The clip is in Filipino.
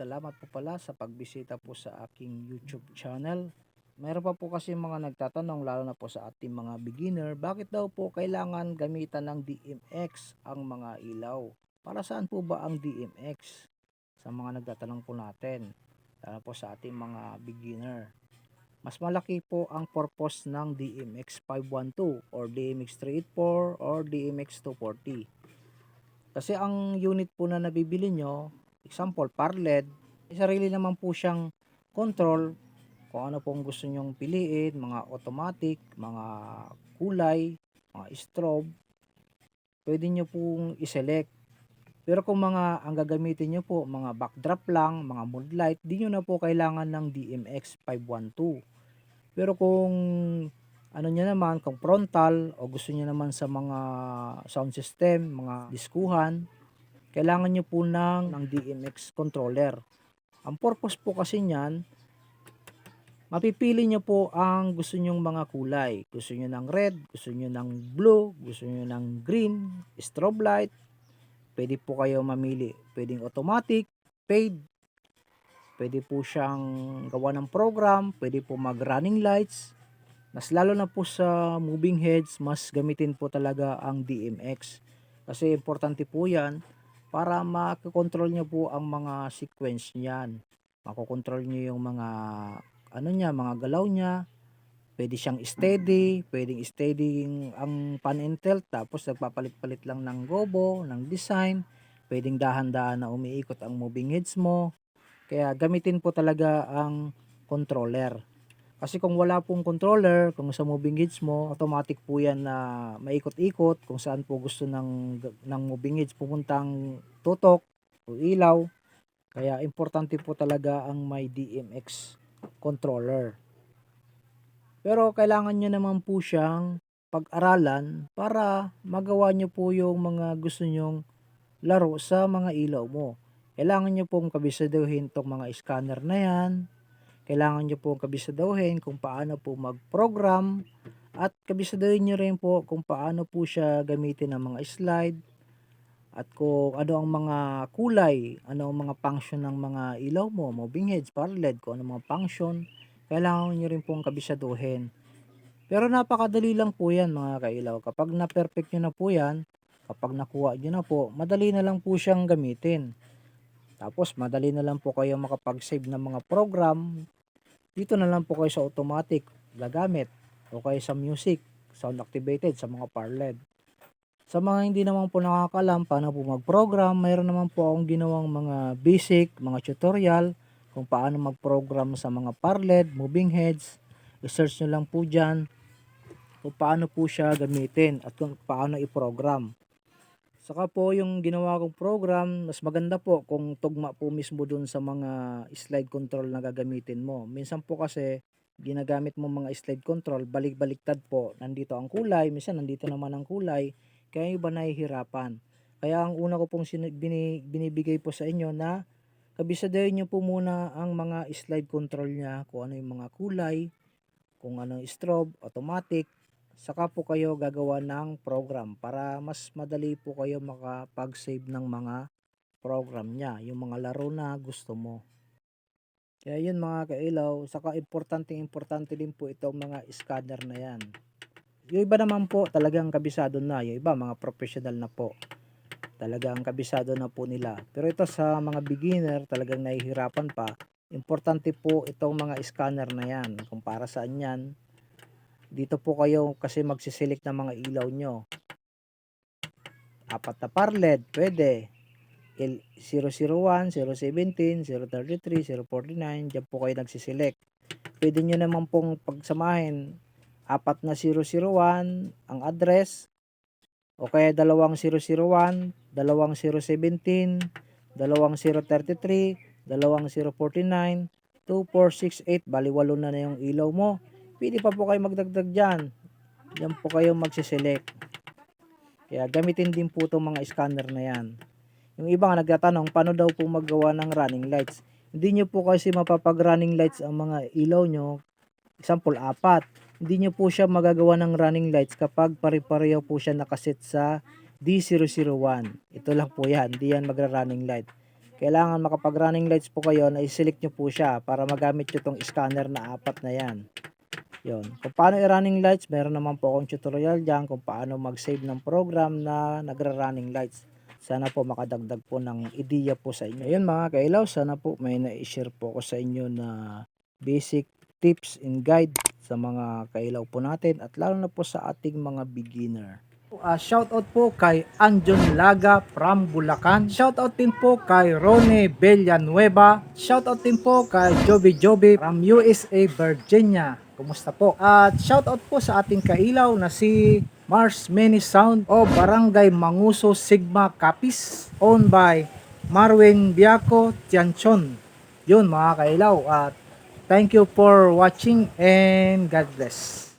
Salamat po pala sa pagbisita po sa aking YouTube channel. Meron pa po kasi mga nagtatanong lalo na po sa ating mga beginner, bakit daw po kailangan gamitan ng DMX ang mga ilaw? Para saan po ba ang DMX? Sa mga nagtatanong po natin, lalo po sa ating mga beginner. Mas malaki po ang purpose ng DMX 512 or DMX 384 or DMX 240. Kasi ang unit po na nabibili nyo, example, par LED, may sarili naman po siyang control kung ano pong gusto nyong piliin, mga automatic, mga kulay, mga strobe, pwede nyo pong iselect. Pero kung mga ang gagamitin nyo po, mga backdrop lang, mga mood light, di nyo na po kailangan ng DMX 512. Pero kung ano nyo naman, kung frontal o gusto nyo naman sa mga sound system, mga diskuhan, kailangan nyo po ng, ng DMX controller. Ang purpose po kasi niyan, mapipili nyo po ang gusto nyong mga kulay. Gusto nyo ng red, gusto nyo ng blue, gusto nyo ng green, strobe light. Pwede po kayo mamili. Pwedeng automatic, paid. Pwede po siyang gawa ng program. Pwede po mag running lights. Mas lalo na po sa moving heads, mas gamitin po talaga ang DMX. Kasi importante po yan para makakontrol nyo po ang mga sequence niyan. Makokontrol nyo yung mga ano niya, mga galaw niya. Pwede siyang steady, pwedeng steady ang pan and tilt, tapos nagpapalit-palit lang ng gobo, ng design. Pwedeng dahan-dahan na umiikot ang moving heads mo. Kaya gamitin po talaga ang controller. Kasi kung wala pong controller, kung sa moving heads mo, automatic po yan na maikot-ikot kung saan po gusto ng, ng moving heads pupuntang tutok o ilaw. Kaya importante po talaga ang may DMX controller. Pero kailangan nyo naman po siyang pag-aralan para magawa nyo po yung mga gusto nyong laro sa mga ilaw mo. Kailangan nyo pong kabisaduhin tong mga scanner na yan. Kailangan nyo pong kabisaduhin kung paano po mag-program at kabisaduhin nyo rin po kung paano po siya gamitin ng mga slide at kung ano ang mga kulay, ano ang mga function ng mga ilaw mo, moving heads, LED, kung ano mga function, kailangan nyo rin pong kabisaduhin. Pero napakadali lang po yan mga kailaw. Kapag na-perfect nyo na po yan, kapag nakuha nyo na po, madali na lang po siyang gamitin. Tapos madali na lang po kayo makapag-save ng mga program. Dito na lang po kayo sa automatic gagamit o kayo sa music, sound activated sa mga power LED. Sa mga hindi naman po nakakalam paano po mag-program, mayroon naman po akong ginawang mga basic, mga tutorial kung paano mag-program sa mga power LED, moving heads. I-search nyo lang po dyan kung paano po siya gamitin at kung paano i-program. Saka po yung ginawa kong program, mas maganda po kung tugma po mismo dun sa mga slide control na gagamitin mo. Minsan po kasi ginagamit mo mga slide control, balik-baliktad po. Nandito ang kulay, minsan nandito naman ang kulay. Kaya yung iba nahihirapan. Kaya ang una ko pong binibigay po sa inyo na kabisadahin nyo po muna ang mga slide control niya, kung ano yung mga kulay, kung ano yung strobe, automatic, saka po kayo gagawa ng program para mas madali po kayo makapag-save ng mga program niya, yung mga laro na gusto mo. Kaya yun mga kailaw, saka importante importante din po itong mga scanner na yan. Yung iba naman po talagang kabisado na, yung iba mga professional na po. Talagang kabisado na po nila. Pero ito sa mga beginner, talagang nahihirapan pa. Importante po itong mga scanner na yan. Kung para saan yan, dito po kayo kasi magsiselect ng mga ilaw nyo. Apat na par LED, pwede. L- 001, 017, 033, 049, dyan po kayo nagsiselect. Pwede nyo naman pong pagsamahin apat na 001 ang address o kaya dalawang 001, dalawang 017, dalawang 033, dalawang 049, 2468, bali na na yung ilaw mo. Pwede pa po kayo magdagdag dyan. Diyan po kayo magsiselect. Kaya gamitin din po itong mga scanner na yan. Yung iba nga nagtatanong, paano daw po maggawa ng running lights? Hindi nyo po kasi mapapag running lights ang mga ilaw nyo. Example, apat hindi nyo po siya magagawa ng running lights kapag pare-pareho po siya nakaset sa D001. Ito lang po yan, hindi yan magra-running light. kailangan makapag running lights po kayo na i-select nyo po siya para magamit nyo tong scanner na apat na yan. Yon. Kung paano i-running lights, meron naman po akong tutorial dyan kung paano mag-save ng program na nagra-running lights. Sana po makadagdag po ng ideya po sa inyo. Ayun mga kailaw, sana po may na-share po ko sa inyo na basic tips and guide sa mga kailaw po natin at lalo na po sa ating mga beginner. Uh, shoutout po kay Anjon Laga from Bulacan. Shoutout din po kay Rone Villanueva. Shoutout din po kay Joby Joby from USA, Virginia. Kumusta po? At shoutout po sa ating kailaw na si Mars Mini Sound o Barangay Manguso Sigma Capis owned by Marwin Biaco Tianchon. Yun mga kailaw at thank you for watching and God bless.